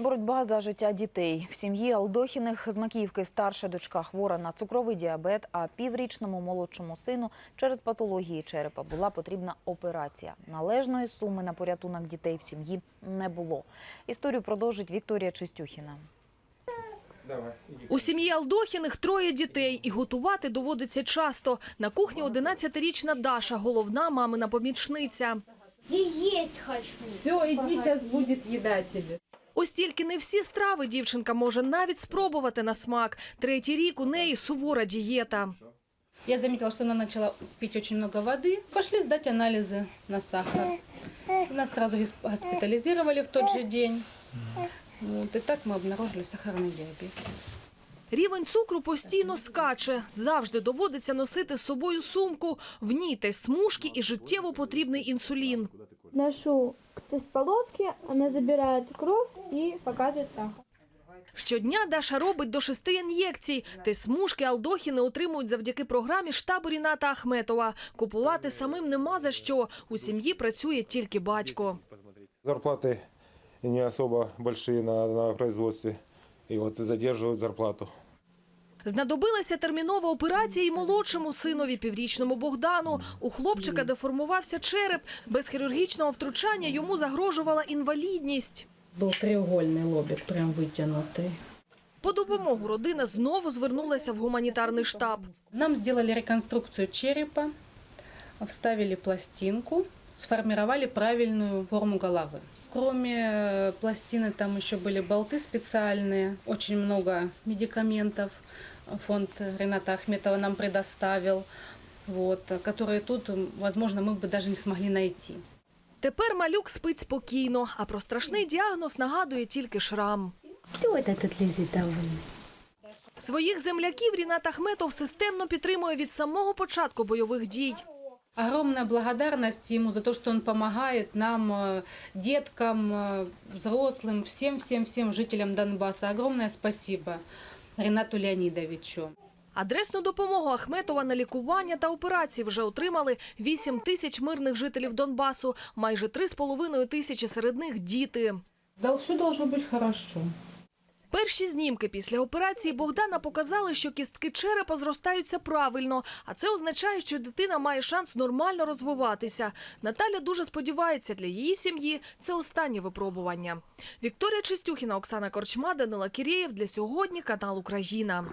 Боротьба за життя дітей в сім'ї Алдохіних з Макіївки старша дочка хвора на цукровий діабет, а піврічному молодшому сину через патології черепа була потрібна операція. Належної суми на порятунок дітей в сім'ї не було. Історію продовжить Вікторія Чистюхіна. Давай. У сім'ї Алдохіних троє дітей, і готувати доводиться часто. На кухні 11-річна Даша, головна мамина помічниця. И есть хочу. Все, иди, сейчас будет еда тебе. Ось тільки не всі страви дівчинка може навіть спробувати на смак. Третій рік у неї сувора дієта. Я заметила, что она начала пить очень много воды. Пошли сдать анализы на сахар. Нас сразу гис- госпитализировали в тот же день. Вот, и так мы обнаружили сахарный диабет. Рівень цукру постійно скаче. Завжди доводиться носити з собою сумку. В ній те смужки і життєво потрібний інсулін. ношу к тест-полоске, она забирает кровь и показывает сахар. Щодня Даша робить до шести ін'єкцій. Те смужки Алдохіни отримують завдяки програмі штабу Ріната Ахметова. Купувати самим нема за що. У сім'ї працює тільки батько. Зарплаты не особо большие на, на производстве. И вот задерживают зарплату. Знадобилася термінова операція і молодшому синові, піврічному Богдану. У хлопчика деформувався череп. Без хірургічного втручання йому загрожувала інвалідність. Был треугольный лобик, прям вытянутый. По допомогу родина знову звернулася в гуманітарний штаб. Нам сделали реконструкцию черепа, вставили пластинку, сформировали правильную форму головы. Кроме э, пластины там еще были болты специальные, очень много медикаментов фонд Рената Ахметова нам предоставил, вот, которые тут, м, возможно, мы бы даже не смогли найти. Тепер малюк спить спокійно, а про страшний діагноз нагадує тільки шрам. Кто это тут лезет довольный? Своїх земляків Рінат Ахметов системно підтримує від самого початку бойових дій. Огромная благодарность ему за то, что он помогает нам, э, деткам, э, взрослым, всем-всем-всем жителям Донбасса. Огромное спасибо Ренату Леонидовичу. Адресну допомогу Ахметова на лікування та операції вже отримали 8 тисяч мирних жителів Донбасу, майже 3,5 тисячі серед них діти. Да, все должно быть хорошо. Перші знімки після операції Богдана показали, що кістки черепа зростаються правильно, а це означає, що дитина має шанс нормально розвиватися. Наталя дуже сподівається, для її сім'ї це останнє випробування. Вікторія Чистюхіна, Оксана Корчма, Данила Кірєєв. Для сьогодні канал Україна.